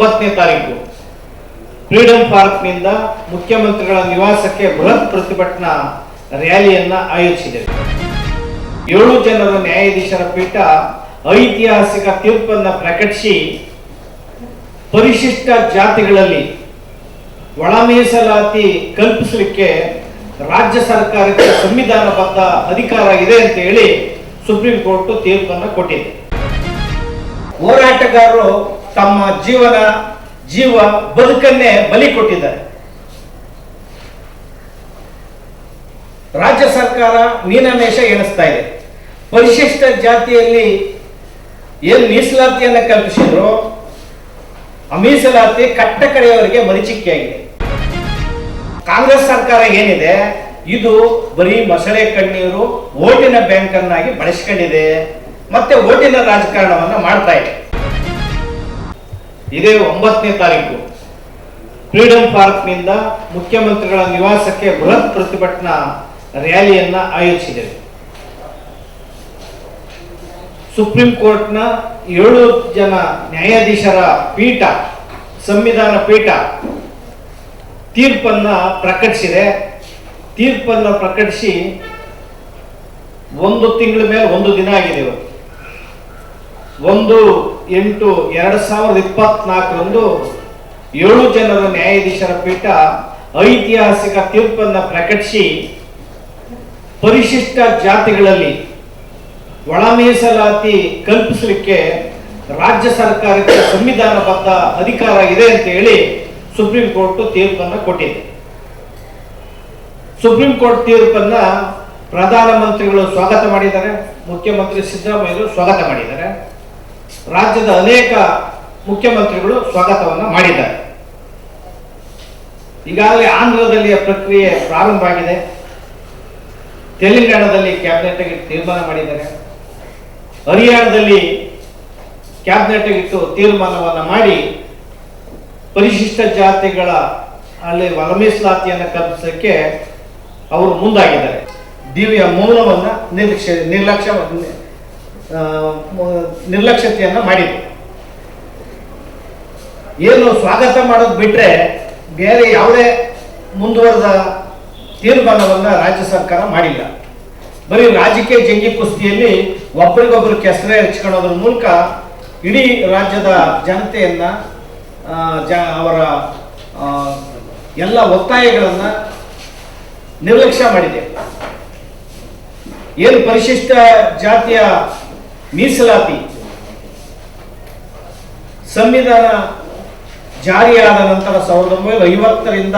ಒಂಬತ್ತನೇ ತಾರೀಕು. ಫ್ರೀಡಂ ಪಾರ್ಕ್ನಿಂದ ಮುಖ್ಯಮಂತ್ರಿಗಳ ನಿವಾಸಕ್ಕೆ ಬೃಹತ್ ಪ್ರತಿಭಟನಾ ರ್ಯಾಲಿಯನ್ನ ಆಯೋಜಿಸಿದೆ. ಏಳು ಜನರ ನ್ಯಾಯಾಧೀಶರ ಪೀಠ ಐತಿಹಾಸಿಕ ತೀರ್ಪನ್ನ ಪ್ರಕಟಿಸಿ ಪರಿಶಿಷ್ಟ ಜಾತಿಗಳಲ್ಲಿ ಒಳ ಮೀಸಲಾತಿ ಕಲ್ಪಿಸಲಿಕ್ಕೆ ರಾಜ್ಯ ಸರ್ಕಾರಕ್ಕೆ ಸಂವಿಧಾನಬದ್ಧ ಅಧಿಕಾರ ಇದೆ ಅಂತ ಹೇಳಿ ಸುಪ್ರೀಂ ಕೋರ್ಟ್ ತೀರ್ಪನ್ನು ಕೊಟ್ಟಿದೆ. ಹೋರಾಟಗಾರರು ತಮ್ಮ ಜೀವನ, ಜೀವ ಬದುಕನ್ನೇ ಬಲಿ ಕೊಟ್ಟಿದ್ದಾರೆ. ರಾಜ್ಯ ಸರ್ಕಾರ ಮೀನಮೇಷ ಎಣಿಸ್ತಾ ಇದೆ. ಪರಿಶಿಷ್ಟ ಜಾತಿಯಲ್ಲಿ ಏನು ಮೀಸಲಾತಿಯನ್ನು ಕಲ್ಪಿಸಿದ್ರು, ಆ ಮೀಸಲಾತಿ ಕಟ್ಟ ಕಡೆಯವರಿಗೆ ಮರಿಚಿಕೆಯಾಗಿದೆ. ಕಾಂಗ್ರೆಸ್ ಸರ್ಕಾರ ಏನಿದೆ, ಇದು ಬರೀ ಮೊಸಳೆ ಕಣ್ಣೀರು ಓಟಿನ ಬ್ಯಾಂಕ್ ಅನ್ನಾಗಿ ಬಳಸ್ಕೊಂಡಿದೆ, ಮತ್ತೆ ಓಟಿನ ರಾಜಕಾರಣವನ್ನ ಮಾಡ್ತಾ ಇದೆ. ಇದೇ ಒಂಬತ್ತನೇ ತಾರೀಕು. ಫ್ರೀಡಂ ಪಾರ್ಕ್ನಿಂದ ಮುಖ್ಯಮಂತ್ರಿಗಳ ನಿವಾಸಕ್ಕೆ ಬೃಹತ್ ಪ್ರತಿಭಟನಾ ರ್ಯಾಲಿಯನ್ನ ಆಯೋಜಿಸಿದೆ ಸುಪ್ರೀಂ ಕೋರ್ಟ್ನ ಏಳು ಜನ ನ್ಯಾಯಾಧೀಶರ ಪೀಠ, ಸಂವಿಧಾನ ಪೀಠ ತೀರ್ಪನ್ನ ಪ್ರಕಟಿಸಿದೆ. ತೀರ್ಪನ್ನ ಪ್ರಕಟಿಸಿ ಒಂದು ತಿಂಗಳ ಮೇಲೆ ಒಂದು ದಿನ ಆಗಿದೆ ಇವತ್ತು ಒಂದು ಎಂಟು ಎರಡು ಸಾವಿರದ ಇಪ್ಪತ್ನಾಲ್ಕರಂದು ಏಳು ಜನರ ನ್ಯಾಯಾಧೀಶರ ಪೀಠ ಐತಿಹಾಸಿಕ ತೀರ್ಪನ್ನ ಪ್ರಕಟಿಸಿ ಪರಿಶಿಷ್ಟ ಜಾತಿಗಳಲ್ಲಿ ಒಳ ಮೀಸಲಾತಿ ಕಲ್ಪಿಸಲಿಕ್ಕೆ ರಾಜ್ಯ ಸರ್ಕಾರಕ್ಕೆ ಸಂವಿಧಾನಬದ್ಧ ಅಧಿಕಾರ ಇದೆ ಅಂತ ಹೇಳಿ ಸುಪ್ರೀಂ ಕೋರ್ಟ್ ತೀರ್ಪನ್ನು ಕೊಟ್ಟಿದೆ. ಸುಪ್ರೀಂ ಕೋರ್ಟ್ ತೀರ್ಪನ್ನ ಪ್ರಧಾನಮಂತ್ರಿಗಳು ಸ್ವಾಗತ ಮಾಡಿದ್ದಾರೆ, ಮುಖ್ಯಮಂತ್ರಿ ಸಿದ್ದರಾಮಯ್ಯರು ಸ್ವಾಗತ ಮಾಡಿದ್ದಾರೆ. ರಾಜ್ಯದ ಅನೇಕ ಮುಖ್ಯಮಂತ್ರಿಗಳು ಸ್ವಾಗತವನ್ನು ಮಾಡಿದ್ದಾರೆ. ಈಗಾಗಲೇ ಆಂಧ್ರದಲ್ಲಿ ಪ್ರಕ್ರಿಯೆ ಪ್ರಾರಂಭ ಆಗಿದೆ. ತೆಲಂಗಾಣದಲ್ಲಿ ಕ್ಯಾಬಿನೆಟ್ ಆಗಿ ತೀರ್ಮಾನ ಮಾಡಿದ್ದಾರೆ. ಹರಿಯಾಣದಲ್ಲಿ ಕ್ಯಾಬಿನೆಟ್ ಇಟ್ಟು ತೀರ್ಮಾನವನ್ನು ಮಾಡಿ ಪರಿಶಿಷ್ಟ ಜಾತಿಗಳ ಅಲ್ಲಿ ವಲಮೀಸಲಾತಿಯನ್ನು ಮೀಸಲಾತಿಯನ್ನು ಕಲ್ಪಿಸಕ್ಕೆ ಅವರು ಮುಂದಾಗಿದ್ದಾರೆ. ದಿವ್ಯ ಮೌನವನ್ನ ನಿರ್ಲಕ್ಷ್ಯ ನಿರ್ಲಕ್ಷ್ಯ ನಿರ್ಲಕ್ಷ್ಯತೆಯನ್ನ ಮಾಡಿದೆ. ಏನು ಸ್ವಾಗತ ಮಾಡೋದು ಬಿಟ್ರೆ ಬೇರೆ ಯಾವುದೇ ಮುಂದುವರೆದ ತೀರ್ಮಾನವನ್ನ ರಾಜ್ಯ ಸರ್ಕಾರ ಮಾಡಿಲ್ಲ. ಬರೀ ರಾಜಕೀಯ ಜಂಗಿ ಕುಸ್ತಿಯಲ್ಲಿ ಒಬ್ಬರಿಗೊಬ್ಬರು ಕೆಸರೆ ಹಚ್ಕೊಳ್ಳೋದ್ರ ಮೂಲಕ ಇಡೀ ರಾಜ್ಯದ ಜನತೆಯನ್ನ ಜ, ಅವರ ಎಲ್ಲ ಒತ್ತಾಯಗಳನ್ನ ನಿರ್ಲಕ್ಷ್ಯ ಮಾಡಿದೆ. ಏನು ಪರಿಶಿಷ್ಟ ಜಾತಿಯ ಮೀಸಲಾತಿ. ಸಂವಿಧಾನ ಜಾರಿಯಾದ ನಂತರ ಸಾವಿರದ ಒಂಬೈನೂರ ಐವತ್ತರಿಂದ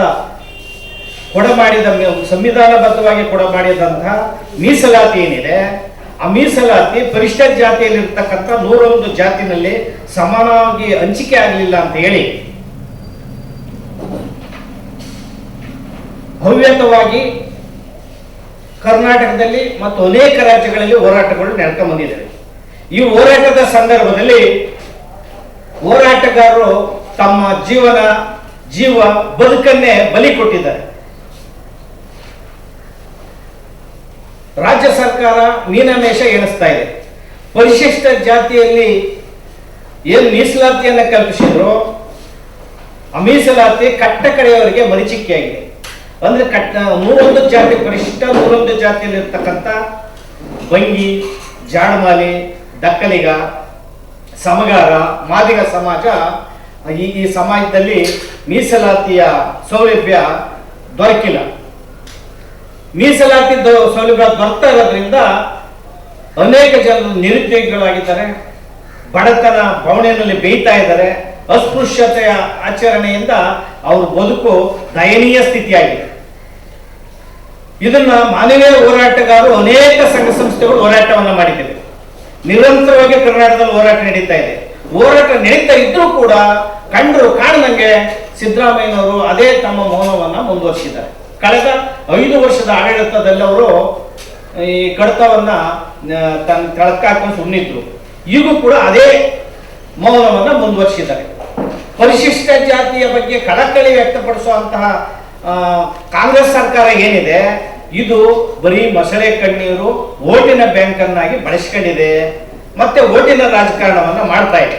ಕೊಡಮಾಡಿದ ಸಂವಿಧಾನಬದ್ಧವಾಗಿ ಕೊಡಮಾಡಿದಂತಹ ಮೀಸಲಾತಿ ಏನಿದೆ, ಆ ಮೀಸಲಾತಿ ಪರಿಷ್ಠ ಜಾತಿಯಲ್ಲಿರ್ತಕ್ಕಂಥ ನೂರೊಂದು ಜಾತಿನಲ್ಲಿ ಸಮಾನವಾಗಿ ಹಂಚಿಕೆ ಆಗಲಿಲ್ಲ ಅಂತ ಹೇಳಿ, ಭವ್ಯತವಾಗಿ ಕರ್ನಾಟಕದಲ್ಲಿ ಮತ್ತು ಅನೇಕ ರಾಜ್ಯಗಳಲ್ಲಿ ಹೋರಾಟಗಳು ನಡ್ಕೊಂಡ್ ಈ ಹೋರಾಟದ ಸಂದರ್ಭದಲ್ಲಿ ಹೋರಾಟಗಾರರು ತಮ್ಮ ಜೀವನ, ಜೀವ ಬದುಕನ್ನೇ ಬಲಿ ಕೊಟ್ಟಿದ್ದಾರೆ. ರಾಜ್ಯ ಸರ್ಕಾರ ಮೀನಮೇಷ ಎಣಿಸ್ತಾ ಇದೆ. ಪರಿಶಿಷ್ಟ ಜಾತಿಯಲ್ಲಿ ಏನು ಮೀಸಲಾತಿಯನ್ನು ಕಲ್ಪಿಸಿದ್ರು, ಆ ಮೀಸಲಾತಿ ಕಟ್ಟ ಕಡೆಯವರಿಗೆ ಮರಿಚಿಕೆಯಾಗಿದೆ. ಅಂದ್ರೆ ಕಟ್ಟ ಮೂರೊಂದು ಜಾತಿ, ಪರಿಶಿಷ್ಟ ಮೂರೊಂದು ಜಾತಿಯಲ್ಲಿ ಇರ್ತಕ್ಕಂಥ ಬಂಗಿ ಜಾಡಮಾಲಿ ದಕ್ಕಲಿಗ ಸಮಗಾರ, ಮಾದಿಗ ಸಮಾಜ, ಈ ಈ ಸಮಾಜದಲ್ಲಿ ಮೀಸಲಾತಿಯ ಸೌಲಭ್ಯ ದೊರಕಿಲ್ಲ. ಮೀಸಲಾತಿ ಸೌಲಭ್ಯ ದೊರಕ್ತಾ ಇರೋದ್ರಿಂದ ಅನೇಕ ಜನರು ನಿರುದ್ಯೋಗಿಗಳಾಗಿದ್ದಾರೆ. ಬಡತನ ಬವಣೆಯಲ್ಲಿ ಬೇಯ್ತಾ ಇದ್ದಾರೆ. ಅಸ್ಪೃಶ್ಯತೆಯ ಆಚರಣೆಯಿಂದ ಅವ್ರ ಬದುಕು ದಯನೀಯ ಸ್ಥಿತಿಯಾಗಿದೆ. ಇದನ್ನ ಮಾನವೀಯ ಹೋರಾಟಗಾರರು ಅನೇಕ ಸಂಘ ಸಂಸ್ಥೆಗಳು ಹೋರಾಟವನ್ನ ಮಾಡಿದ್ದೇವೆ ನಿರಂತರವಾಗಿ ಕರ್ನಾಟಕದಲ್ಲಿ ಹೋರಾಟ ನಡೀತಾ ಇದೆ. ಹೋರಾಟ ನಡೀತಾ ಇದ್ರೂ ಕೂಡ ಕಂಡರು ಕಾಣದಂಗೆ ಸಿದ್ದರಾಮಯ್ಯನವರು ಅದೇ ತಮ್ಮ ಮೌನವನ್ನ ಮುಂದುವರಿಸಿದ್ದಾರೆ. ಕಳೆದ ಐದು ವರ್ಷದ ಆಡಳಿತದಲ್ಲಿ ಅವರು ಈ ಕಡತವನ್ನ ತನ್ನ ಕಳಕಾಕೊಂಡು ಸುಮ್ಮನಿದ್ರು ಈಗೂ ಕೂಡ ಅದೇ ಮೌನವನ್ನ ಮುಂದುವರಿಸಿದ್ದಾರೆ. ಪರಿಶಿಷ್ಟ ಜಾತಿಯ ಬಗ್ಗೆ ಕಳಕಳಿ ವ್ಯಕ್ತಪಡಿಸುವಂತಹ ಕಾಂಗ್ರೆಸ್ ಸರ್ಕಾರ ಏನಿದೆ ಇದು ಬರೀ ಮೊಸಳೆ ಕಣ್ಣೀರು ಓಟಿನ ಬ್ಯಾಂಕ್ ಅನ್ನಾಗಿ ಬಳಸ್ಕೊಂಡಿದೆ. ಮತ್ತೆ ಓಟಿನ ರಾಜಕಾರಣವನ್ನ ಮಾಡ್ತಾ ಇದೆ.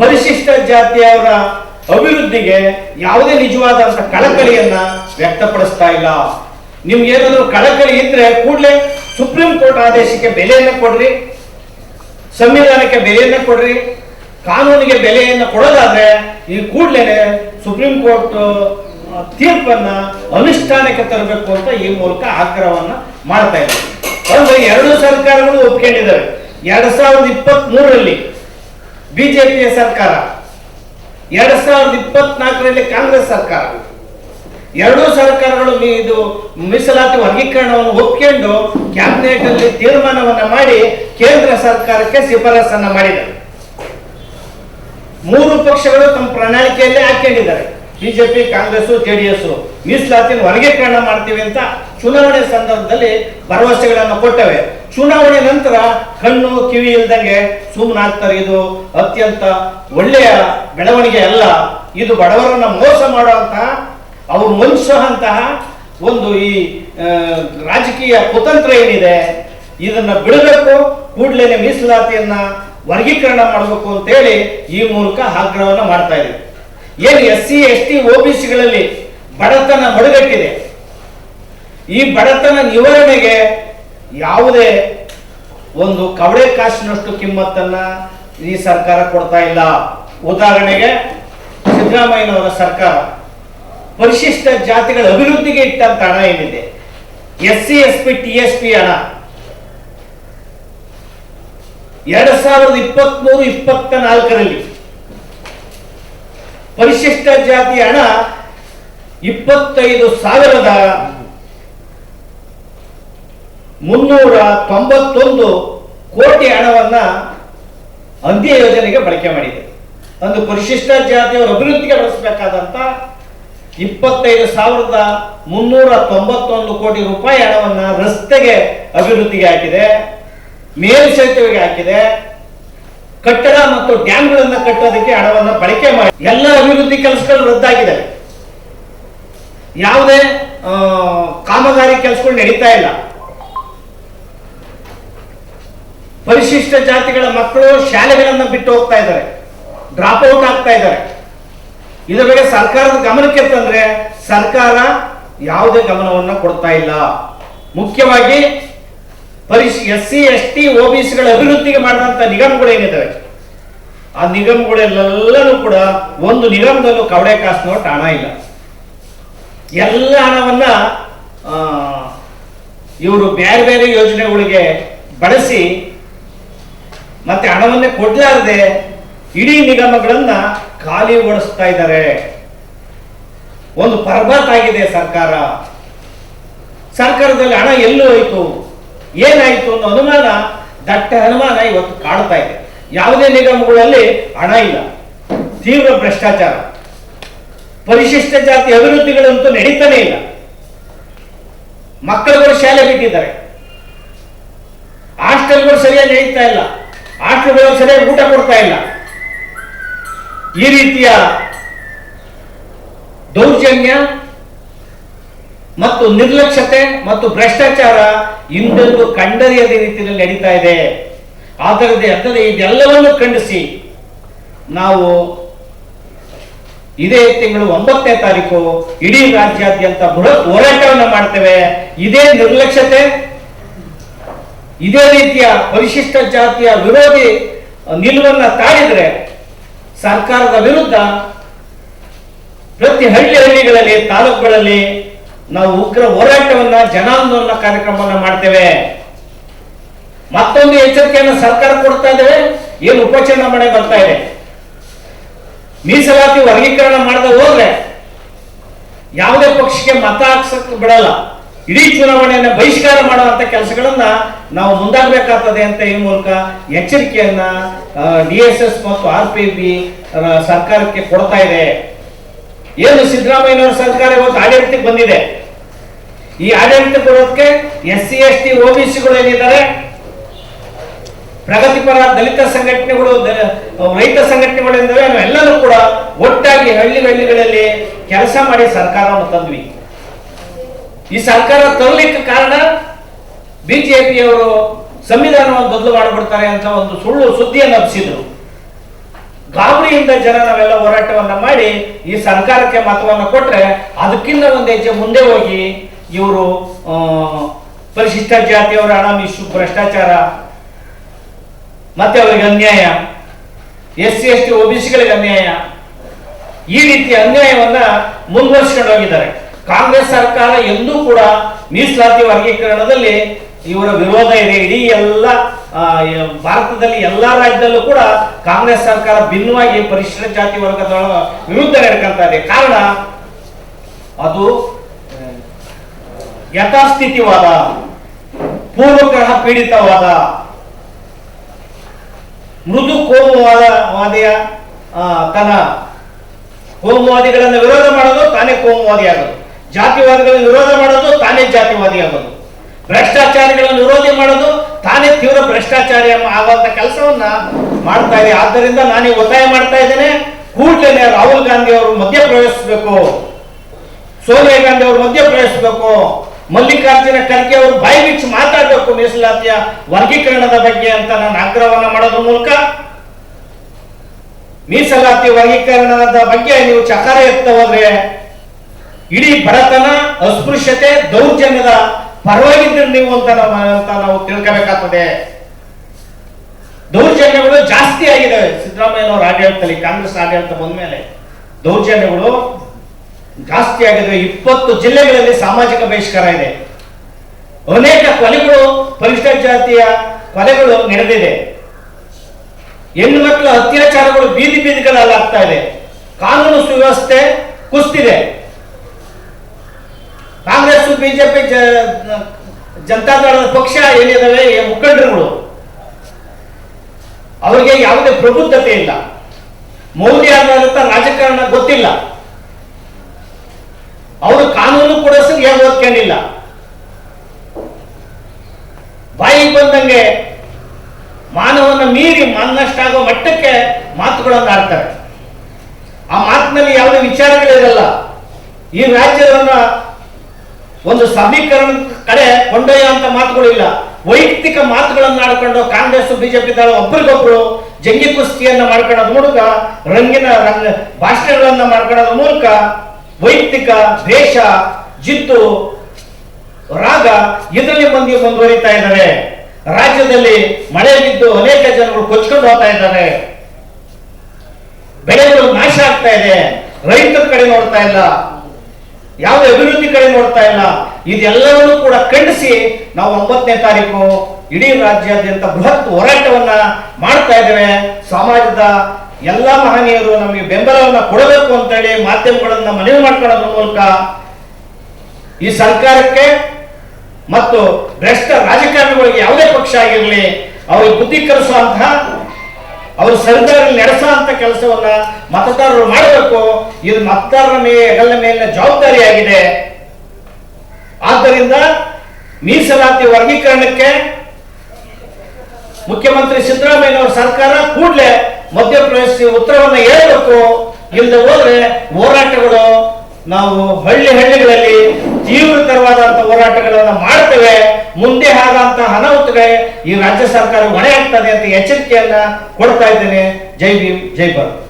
ಪರಿಶಿಷ್ಟ ಜಾತಿಯವರ ಅಭಿವೃದ್ಧಿಗೆ ಯಾವುದೇ ನಿಜವಾದಂತ ಕಳಕಳಿಯನ್ನ ವ್ಯಕ್ತಪಡಿಸ್ತಾ ಇಲ್ಲ. ನಿಮ್ಗೆ ಏನಾದ್ರು ಕಳಕಳಿ ಇದ್ರೆ ಕೂಡಲೇ ಸುಪ್ರೀಂ ಕೋರ್ಟ್ ಆದೇಶಕ್ಕೆ ಬೆಲೆಯನ್ನ ಕೊಡ್ರಿ, ಸಂವಿಧಾನಕ್ಕೆ ಬೆಲೆಯನ್ನ ಕೊಡ್ರಿ, ಕಾನೂನಿಗೆ ಬೆಲೆಯನ್ನ ಕೊಡೋದಾದ್ರೆ ಈ ಕೂಡಲೇ ಸುಪ್ರೀಂ ಕೋರ್ಟ್ ತೀರ್ಪನ್ನ ಅನುಷ್ಠಾನಕ್ಕೆ ತರಬೇಕು ಅಂತ ಈ ಮೂಲಕ ಆಗ್ರಹವನ್ನ ಮಾಡ್ತಾ ಇದ್ದಾರೆ. ಎರಡು ಸರ್ಕಾರಗಳು ಒಪ್ಕೊಂಡಿದ್ದಾರೆ ಎರಡ್ ಸಾವಿರದ ಇಪ್ಪತ್ತ್ ಮೂರರಲ್ಲಿ ಬಿಜೆಪಿಯ ಸರ್ಕಾರ, ಎರಡ್ ಸಾವಿರದ ಇಪ್ಪತ್ನಾಲ್ಕರಲ್ಲಿ ಕಾಂಗ್ರೆಸ್ ಸರ್ಕಾರ. ಎರಡೂ ಸರ್ಕಾರಗಳು ಇದು ಮೀಸಲಾತಿ ವರ್ಗೀಕರಣವನ್ನು ಒಪ್ಕೊಂಡು ಕ್ಯಾಬಿನೆಟ್ ಅಲ್ಲಿ ತೀರ್ಮಾನವನ್ನ ಮಾಡಿ ಕೇಂದ್ರ ಸರ್ಕಾರಕ್ಕೆ ಶಿಫಾರಸನ್ನ ಮಾಡಿದ್ದಾರೆ. ಮೂರು ಪಕ್ಷಗಳು ತಮ್ಮ ಪ್ರಣಾಳಿಕೆಯಲ್ಲಿ ಹಾಕೊಂಡಿದ್ದಾರೆ. ಬಿಜೆಪಿ ಕಾಂಗ್ರೆಸ್ ಜೆಡಿಎಸ್ ಮೀಸಲಾತಿನ ವರ್ಗೀಕರಣ ಮಾಡ್ತೀವಿ ಅಂತ ಚುನಾವಣೆ ಸಂದರ್ಭದಲ್ಲಿ ಭರವಸೆಗಳನ್ನು ಕೊಟ್ಟವೆ. ಚುನಾವಣೆ ನಂತರ ಕಣ್ಣು ಕಿವಿ ಇಲ್ದಂಗೆ ಸುಮ್ಮನಾಗ್ತಾರೆ ಇದು ಅತ್ಯಂತ ಒಳ್ಳೆಯ ಬೆಳವಣಿಗೆ ಅಲ್ಲ. ಇದು ಬಡವರನ್ನ ಮೋಸ ಮಾಡುವಂತಹ ಅವ್ರು ಮನುಷ್ಯಂತಹ ಒಂದು ಈ ರಾಜಕೀಯ ಕುತಂತ್ರ ಏನಿದೆ, ಇದನ್ನ ಬಿಡಬೇಕು ಕೂಡಲೇ ಮೀಸಲಾತಿಯನ್ನ ವರ್ಗೀಕರಣ ಮಾಡಬೇಕು ಅಂತೇಳಿ ಈ ಮೂಲಕ ಆಗ್ರಹವನ್ನು ಮಾಡ್ತಾ ಇದ್ದೀವಿ. ಏನು ಎಸ್ ಸಿ ಎಸ್ ಟಿ ಸಿಗಳಲ್ಲಿ ಬಡತನ ಮಡುಗಟ್ಟಿದೆ. ಈ ಬಡತನ ನಿವಾರಣೆಗೆ ಯಾವುದೇ ಒಂದು ಕವಡೆ ಕಾಸಿನಷ್ಟು ಕಿಮ್ಮತ್ತನ್ನ ಈ ಸರ್ಕಾರ ಕೊಡ್ತಾ ಇಲ್ಲ. ಉದಾಹರಣೆಗೆ ಸಿದ್ದರಾಮಯ್ಯನವರ ಸರ್ಕಾರ ಪರಿಶಿಷ್ಟ ಜಾತಿಗಳ ಅಭಿವೃದ್ಧಿಗೆ ಇಟ್ಟಂತ ಹಣ ಏನಿದೆ? S C S P T S P ಹಣ. ಎರಡ್ ಸಾವಿರದ ಇಪ್ಪತ್ತ್ ಮೂರು ಇಪ್ಪತ್ತ ನಾಲ್ಕರಲ್ಲಿ ಪರಿಶಿಷ್ಟ ಜಾತಿ ಹಣ ಇಪ್ಪತ್ತೈದು ಸಾವಿರದ ಮುನ್ನೂರ ತೊಂಬತ್ತೊಂದು ಕೋಟಿ ಹಣವನ್ನ ಅಂತ್ಯ ಯೋಜನೆಗೆ ಬಳಕೆ ಮಾಡಿದೆ. ಒಂದು ಪರಿಶಿಷ್ಟ ಜಾತಿಯವರ ಅಭಿವೃದ್ಧಿಗೆ ಬಳಸಬೇಕಾದಂತ ಇಪ್ಪತ್ತೈದು ಸಾವಿರದ ಮುನ್ನೂರ ತೊಂಬತ್ತೊಂದು ಕೋಟಿ ರೂಪಾಯಿ ಹಣವನ್ನ ರಸ್ತೆಗೆ ಅಭಿವೃದ್ಧಿಗೆ ಹಾಕಿದೆ, ಮೇಲ್ಸೇತುವೆಗೆ ಹಾಕಿದೆ ಕಟ್ಟಡ ಮತ್ತು ಡ್ಯಾಮ್ಗಳನ್ನ ಕಟ್ಟೋದಕ್ಕೆ ಹಣವನ್ನ ಬಳಕೆ ಮಾಡಿ. ಎಲ್ಲ ಅಭಿವೃದ್ಧಿ ಕೆಲಸಗಳು ರದ್ದಾಗಿದೆ. ಯಾವುದೇ ಕಾಮಗಾರಿ ಕೆಲಸಗಳು ನಡೀತಾ ಇಲ್ಲ. ಪರಿಶಿಷ್ಟ ಜಾತಿಗಳ ಮಕ್ಕಳು ಶಾಲೆಗಳನ್ನ ಬಿಟ್ಟು ಹೋಗ್ತಾ ಇದ್ದಾರೆ. ಡ್ರಾಪ್ ಔಟ್ ಆಗ್ತಾ ಇದ್ದಾರೆ. ಇದರ ಬಗ್ಗೆ ಸರ್ಕಾರದ ಗಮನಕ್ಕೆ ತಂದ್ರೆ ಸರ್ಕಾರ ಯಾವುದೇ ಗಮನವನ್ನ ಕೊಡ್ತಾ ಇಲ್ಲ. ಮುಖ್ಯವಾಗಿ ಪರಿಶ್ ಎಸ್ ಸಿ ಎಸ್ ಟಿ ಗಳ ಅಭಿವೃದ್ಧಿಗೆ ಮಾಡಿದಂತ ನಿಗಮಗಳು ಏನಿದ್ದಾವೆ ಆ ನಿಗಮಗಳೆಲ್ಲನೂ ಕೂಡ ಒಂದು ನಿಗಮದಲ್ಲೂ ಕವಡೆ ಕಾಸು ನೋಟ್ ಹಣ ಇಲ್ಲ. ಎಲ್ಲ ಹಣವನ್ನ ಇವರು ಬೇರೆ ಬೇರೆ ಯೋಜನೆಗಳಿಗೆ ಬಳಸಿ ಮತ್ತೆ ಹಣವನ್ನೇ ಕೊಡ್ಲಾರದೆ ಇಡೀ ನಿಗಮಗಳನ್ನ ಖಾಲಿ ಓಡಿಸ್ತಾ ಇದ್ದಾರೆ. ಒಂದು ಪರ್ಬಾತ್ ಆಗಿದೆ ಸರ್ಕಾರ. ಸರ್ಕಾರದಲ್ಲಿ ಹಣ ಎಲ್ಲೂ ಹೋಯ್ತು. ಏನಾಯ್ತು ಅನ್ನೋ ಅನುಮಾನ ದಟ್ಟ ಅನುಮಾನ ಇವತ್ತು ಕಾಡ್ತಾ ಇದೆ. ಯಾವುದೇ ನಿಗಮಗಳಲ್ಲಿ ಹಣ ಇಲ್ಲ. ತೀವ್ರ ಭ್ರಷ್ಟಾಚಾರ. ಪರಿಶಿಷ್ಟ ಜಾತಿ ಅಭಿವೃದ್ಧಿಗಳಂತೂ ನಡೀತಾನೆ ಇಲ್ಲ. ಮಕ್ಕಳುಗಳು ಶಾಲೆ ಬಿಟ್ಟಿದ್ದಾರೆ. ಹಾಸ್ಟೆಲ್ಗಳು ಸರಿಯಾಗಿ ನಡೀತಾ ಇಲ್ಲ. ಹಾಸ್ಟೆಲ್ಗಳು ಸರಿಯಾಗಿ ಊಟ ಕೊಡ್ತಾ ಇಲ್ಲ. ಈ ರೀತಿಯ ದೌರ್ಜನ್ಯ ಮತ್ತು ನಿರ್ಲಕ್ಷ್ಯತೆ ಮತ್ತು ಭ್ರಷ್ಟಾಚಾರ ಇಂದೊಂದು ಕಂಡರಿಯದ ರೀತಿಯಲ್ಲಿ ನಡೀತಾ ಇದೆ. ಆದ್ದರಿಂದ ಅಲ್ಲದೆ ಇದೆಲ್ಲವನ್ನು ಖಂಡಿಸಿ ನಾವು ಇದೇ ತಿಂಗಳು ಒಂಬತ್ತನೇ ತಾರೀಕು ಇಡೀ ರಾಜ್ಯಾದ್ಯಂತ ಬೃಹತ್ ಹೋರಾಟವನ್ನು ಮಾಡ್ತೇವೆ. ಇದೇ ನಿರ್ಲಕ್ಷ್ಯತೆ, ಇದೇ ರೀತಿಯ ಪರಿಶಿಷ್ಟ ಜಾತಿಯ ವಿರೋಧಿ ನಿಲುವನ್ನ ತಾಳಿದ್ರೆ ಸರ್ಕಾರದ ವಿರುದ್ಧ ಪ್ರತಿ ಹಳ್ಳಿ ಹಳ್ಳಿಗಳಲ್ಲಿ, ತಾಲೂಕುಗಳಲ್ಲಿ ನಾವು ಉಗ್ರ ಹೋರಾಟವನ್ನ ಜನಾಂದೋಲನ ಕಾರ್ಯಕ್ರಮವನ್ನ ಮಾಡ್ತೇವೆ. ಮತ್ತೊಂದು ಎಚ್ಚರಿಕೆಯನ್ನು ಸರ್ಕಾರ ಕೊಡ್ತಾ ಇದ್ದೇವೆ ಏನು ಉಪಚುನಾವಣೆ ಬರ್ತಾ ಇದೆ. ಮೀಸಲಾತಿ ವರ್ಗೀಕರಣ ಮಾಡದ ಹೋದ್ರೆ ಯಾವುದೇ ಪಕ್ಷಕ್ಕೆ ಮತ ಹಾಕ್ಸಕ್ ಬಿಡಲ್ಲ. ಇಡೀ ಚುನಾವಣೆಯನ್ನು ಬಹಿಷ್ಕಾರ ಮಾಡುವಂತ ಕೆಲಸಗಳನ್ನ ನಾವು ಮುಂದಾಗಬೇಕಾಗ್ತದೆ ಅಂತ ಈ ಮೂಲಕ ಎಚ್ಚರಿಕೆಯನ್ನ ಡಿ ಎಸ್ ಎಸ್ ಮತ್ತು ಆರ್ ಪಿ ಬಿ ಸರ್ಕಾರಕ್ಕೆ ಕೊಡ್ತಾ ಇದೆ. ಏನು ಸಿದ್ದರಾಮಯ್ಯನವರ ಸರ್ಕಾರ ಇವತ್ತು ಆಡಳಿತಕ್ಕೆ ಬಂದಿದೆ. ಈ ಆಡಳಿತ ಕೊಡೋದಕ್ಕೆ ಎಸ್ ಸಿ ಎಸ್ ಟಿ ಓಬಿಸಿಗಳು ಏನಿದ್ದಾರೆ? ಪ್ರಗತಿಪರ ದಲಿತ ಸಂಘಟನೆಗಳು ರೈತ ಸಂಘಟನೆಗಳು ಏನಿದಾವೆ ಅವೆಲ್ಲರೂ ಕೂಡ ಒಟ್ಟಾಗಿ ಹಳ್ಳಿ ಹಳ್ಳಿಗಳಲ್ಲಿ ಕೆಲಸ ಮಾಡಿ ಸರ್ಕಾರವನ್ನು ತಂದ್ವಿ. ಈ ಸರ್ಕಾರ ತರಲಿಕ್ಕೆ ಕಾರಣ ಬಿಜೆಪಿಯವರು ಸಂವಿಧಾನವನ್ನು ಬದಲು ಮಾಡಿಬಿಡ್ತಾರೆ ಅಂತ ಒಂದು ಸುಳ್ಳು ಸುದ್ದಿಯನ್ನು ಹಬ್ಬಿಸಿದ್ರು ಗಾಬರಿಯಿಂದ ಜನ ನಾವೆಲ್ಲ ಹೋರಾಟವನ್ನ ಮಾಡಿ ಈ ಸರ್ಕಾರಕ್ಕೆ ಮತವನ್ನು ಕೊಟ್ರೆ ಅದಕ್ಕಿಂತ ಒಂದು ಹೆಜ್ಜೆ ಮುಂದೆ ಹೋಗಿ ಇವರು ಪರಿಶಿಷ್ಟ ಜಾತಿಯವರ ಹಣ ಮಿಶು ಭ್ರಷ್ಟಾಚಾರ, ಮತ್ತೆ ಅವರಿಗೆ ಅನ್ಯಾಯ ಎಸ್ ಸಿ ಎಸ್ ಟಿ ಒಬಿಸಿಗಳಿಗೆ ಅನ್ಯಾಯ. ಈ ರೀತಿಯ ಅನ್ಯಾಯವನ್ನ ಮುಂದುವರಿಸಿಕೊಂಡು ಹೋಗಿದ್ದಾರೆ. ಕಾಂಗ್ರೆಸ್ ಸರ್ಕಾರ ಎಂದೂ ಕೂಡ ಮೀಸಲಾತಿ ವರ್ಗೀಕರಣದಲ್ಲಿ ಇವರ ವಿರೋಧ ಇದೆ. ಇಡೀ ಎಲ್ಲ ಭಾರತದಲ್ಲಿ ಎಲ್ಲಾ ರಾಜ್ಯದಲ್ಲೂ ಕೂಡ ಕಾಂಗ್ರೆಸ್ ಸರ್ಕಾರ ಭಿನ್ನವಾಗಿ ಪರಿಶಿಷ್ಟ ಜಾತಿ ವರ್ಗದ ವಿರುದ್ಧ ನಡ್ಕೊಂತ ಇದೆ. ಕಾರಣ, ಅದು ಯಥಾಸ್ಥಿತಿವಾದ ಪೂರ್ವಗ್ರಹ ಪೀಡಿತವಾದ ಮೃದು ಕೋಮುವಾದ ವಾದಿಯ ಆ, ತನ್ನ ಕೋಮುವಾದಿಗಳನ್ನು ವಿರೋಧ ಮಾಡೋದು ತಾನೇ ಕೋಮುವಾದಿ ಆಗೋದು. ಜಾತಿವಾದಿಗಳನ್ನು ವಿರೋಧ ಮಾಡೋದು ತಾನೇ ಜಾತಿವಾದಿ ಆಗೋದು. ಭ್ರಷ್ಟಾಚಾರಿಗಳನ್ನು ವಿರೋಧ ಮಾಡೋದು ತಾನೇ ತೀವ್ರ ಭ್ರಷ್ಟಾಚಾರಿ ಆಗುವಂತ ಕೆಲಸವನ್ನ ಮಾಡ್ತಾ ಇದೆ. ಆದ್ದರಿಂದ ನಾನು ಒತ್ತಾಯ ಮಾಡ್ತಾ ಇದ್ದೇನೆ. ಕೂಡಲೇ ರಾಹುಲ್ ಗಾಂಧಿ ಅವರು ಮಧ್ಯಪ್ರವೇಶಿಸಬೇಕು. ಸೋನಿಯಾ ಗಾಂಧಿ ಅವರು ಮಧ್ಯಪ್ರವೇಶಿಸಬೇಕು. ಮಲ್ಲಿಕಾರ್ಜುನ ಖರ್ಗೆ ಅವರು ಬಾಯಿ ಬಿಚ್ಚಿ ಮಾತಾಡಬೇಕು ಮೀಸಲಾತಿಯ ವರ್ಗೀಕರಣದ ಬಗ್ಗೆ ಅಂತ ನಾನು ಆಗ್ರಹವನ್ನ ಮಾಡೋದ್ರ ಮೂಲಕ. ಮೀಸಲಾತಿ ವರ್ಗೀಕರಣದ ಬಗ್ಗೆ ನೀವು ಚಕಾರ ಎತ್ತ ಹೋದ್ರೆ ಇಡೀ ಬಡತನ ಅಸ್ಪೃಶ್ಯತೆ, ದೌರ್ಜನ್ಯದ ಪರವಾಗಿದ್ದೀರಿ ನೀವು ಅಂತ ನಾವು ಅಂತ ನಾವು ತಿಳ್ಕೋಬೇಕಾಗ್ತದೆ. ದೌರ್ಜನ್ಯಗಳು ಜಾಸ್ತಿ ಆಗಿದೆ. ಸಿದ್ದರಾಮಯ್ಯನವರ ಆಡಳಿತದಲ್ಲಿ, ಕಾಂಗ್ರೆಸ್ ಆಡಳಿತ ಬಂದ ಮೇಲೆ ದೌರ್ಜನ್ಯಗಳು ಜಾಸ್ತಿ ಆಗಿದೆ ಇಪ್ಪತ್ತು ಜಿಲ್ಲೆಗಳಲ್ಲಿ ಸಾಮಾಜಿಕ ಬಹಿಷ್ಕಾರ ಇದೆ. ಅನೇಕ ಕೊಲೆಗಳು ಪರಿಷ್ಠ ಜಾತಿಯ ಕೊಲೆಗಳು ನಡೆದಿದೆ. ಹೆಣ್ಣು ಮಕ್ಕಳ ಅತ್ಯಾಚಾರಗಳು ಬೀದಿ ಬೀದಿಗಳಲ್ಲಿ ಆಗ್ತಾ ಇದೆ. ಕಾನೂನು ಸುವ್ಯವಸ್ಥೆ ಕುಸ್ತಿದೆ. ಕಾಂಗ್ರೆಸ್ ಬಿಜೆಪಿ ಜನತಾದಳದ ಪಕ್ಷ ಏನಿದಾವೆ ಮುಖಂಡರುಗಳು. ಅವರಿಗೆ ಯಾವುದೇ ಪ್ರಬುದ್ಧತೆ ಇಲ್ಲ. ಮೌಲ್ಯ ಅನ್ನೋದಂತ ರಾಜಕಾರಣ ಗೊತ್ತಿಲ್ಲ. ಅವರು ಕಾನೂನು ಕೂಡ ಸರಿಯಾಗಿ ಓದ್ಕೊಂಡಿಲ್ಲ. ಬಾಯಿಗೆ ಬಂದಂಗೆ ಮಾನವನ ಮೀರಿ ಆಗೋ ಮಟ್ಟಕ್ಕೆ ಮಾತುಗಳನ್ನು ಆಡ್ತಾರೆ. ಆ ಮಾತಿನಲ್ಲಿ ಯಾವುದೇ ವಿಚಾರಗಳಿರಲ್ಲ ಈ ರಾಜ್ಯದನ್ನ ಒಂದು ಸಮೀಕರಣ ಕಡೆ ಕೊಂಡೊಯ್ಯುವಂತ ಮಾತುಗಳಿಲ್ಲ ವೈಯಕ್ತಿಕ ಮಾತುಗಳನ್ನು ಆಡ್ಕೊಂಡು ಕಾಂಗ್ರೆಸ್ ಬಿಜೆಪಿ ದಳ ಒಬ್ಬರಿಗೊಬ್ರು ಜಂಗಿ ಕುಸ್ತಿಯನ್ನ ಮಾಡ್ಕೊಳ್ಳೋದ್ ಮೂಲಕ, ರಂಗಿನ ರಂಗ ಭಾಷಣಗಳನ್ನ ಮಾಡ್ಕೊಳ್ಳೋದ್ ಮೂಲಕ ವೈಯಕ್ತಿಕ ದ್ವೇಷ, ಜಿತ್ತು, ರಾಗ ಇದರಲ್ಲಿ ಮಂದಿ ಮುಂದುವರಿತಾ ಇದ್ದಾರೆ. ರಾಜ್ಯದಲ್ಲಿ ಮಳೆ ಬಿದ್ದು ಅನೇಕ ಜನಗಳು ಕೊಚ್ಕೊಂಡು ಹೋಗ್ತಾ ಇದ್ದಾರೆ. ಬೆಳೆಗಳು ನಾಶ ಆಗ್ತಾ ಇದೆ. ರೈತರ ಕಡೆ ನೋಡ್ತಾ ಇಲ್ಲ. ಯಾವುದೇ ಅಭಿವೃದ್ಧಿ ಕಡೆ ನೋಡ್ತಾ ಇಲ್ಲ. ಇದೆಲ್ಲವನ್ನೂ ಕೂಡ ಖಂಡಿಸಿ ನಾವು ಒಂಬತ್ತನೇ ತಾರೀಕು ಇಡೀ ರಾಜ್ಯಾದ್ಯಂತ ಬೃಹತ್ ಹೋರಾಟವನ್ನ ಮಾಡ್ತಾ ಇದ್ದೇವೆ. ಸಮಾಜದ ಎಲ್ಲ ಮಹನೀಯರು ನಮಗೆ ಬೆಂಬಲವನ್ನು ಕೊಡಬೇಕು ಅಂತೇಳಿ ಮಾಧ್ಯಮಗಳನ್ನ ಮನವಿ ಮಾಡ್ಕೊಳ್ಳೋದ್ರ ಮೂಲಕ ಈ ಸರ್ಕಾರಕ್ಕೆ ಮತ್ತು ಭ್ರಷ್ಟ ರಾಜಕಾರಣಿಗಳಿಗೆ ಯಾವುದೇ ಪಕ್ಷ ಆಗಿರಲಿ, ಅವರಿಗೆ ಬುದ್ಧಿ ಕಲಿಸುವಂತಹ, ಅವರು ಸರ್ಕಾರದಲ್ಲಿ ನಡೆಸುವಂತ ಕೆಲಸವನ್ನ ಮತದಾರರು ಮಾಡಬೇಕು. ಇದು ಮತದಾರರ ಮೇಲೆ, ಹೆಗಲ ಮೇಲಿನ ಜವಾಬ್ದಾರಿಯಾಗಿದೆ. ಆದ್ದರಿಂದ ಮೀಸಲಾತಿ ವರ್ಗೀಕರಣಕ್ಕೆ ಮುಖ್ಯಮಂತ್ರಿ ಸಿದ್ದರಾಮಯ್ಯನವರ ಸರ್ಕಾರ ಕೂಡಲೇ ಮಧ್ಯಪ್ರವೇಶಿಸಿ ಉತ್ತರವನ್ನು ಹೇಳಬೇಕು. ಇಲ್ಲದೆ ಹೋದ್ರೆ ಹೋರಾಟಗಳು ನಾವು ಹಳ್ಳಿ ಹಳ್ಳಿಗಳಲ್ಲಿ ತೀವ್ರತರವಾದಂತಹ ಹೋರಾಟಗಳನ್ನು ಮಾಡ್ತೇವೆ. ಮುಂದೆ ಆದಂತಹ ಅನಾಹುತಗಳೇ ಈ ರಾಜ್ಯ ಸರ್ಕಾರ ಹೊಣೆ ಆಗ್ತದೆ ಅಂತ ಎಚ್ಚರಿಕೆಯನ್ನ ಕೊಡ್ತಾ ಇದ್ದೇನೆ. ಜೈ ಭೀಮ್, ಜೈ ಭಾರತ್.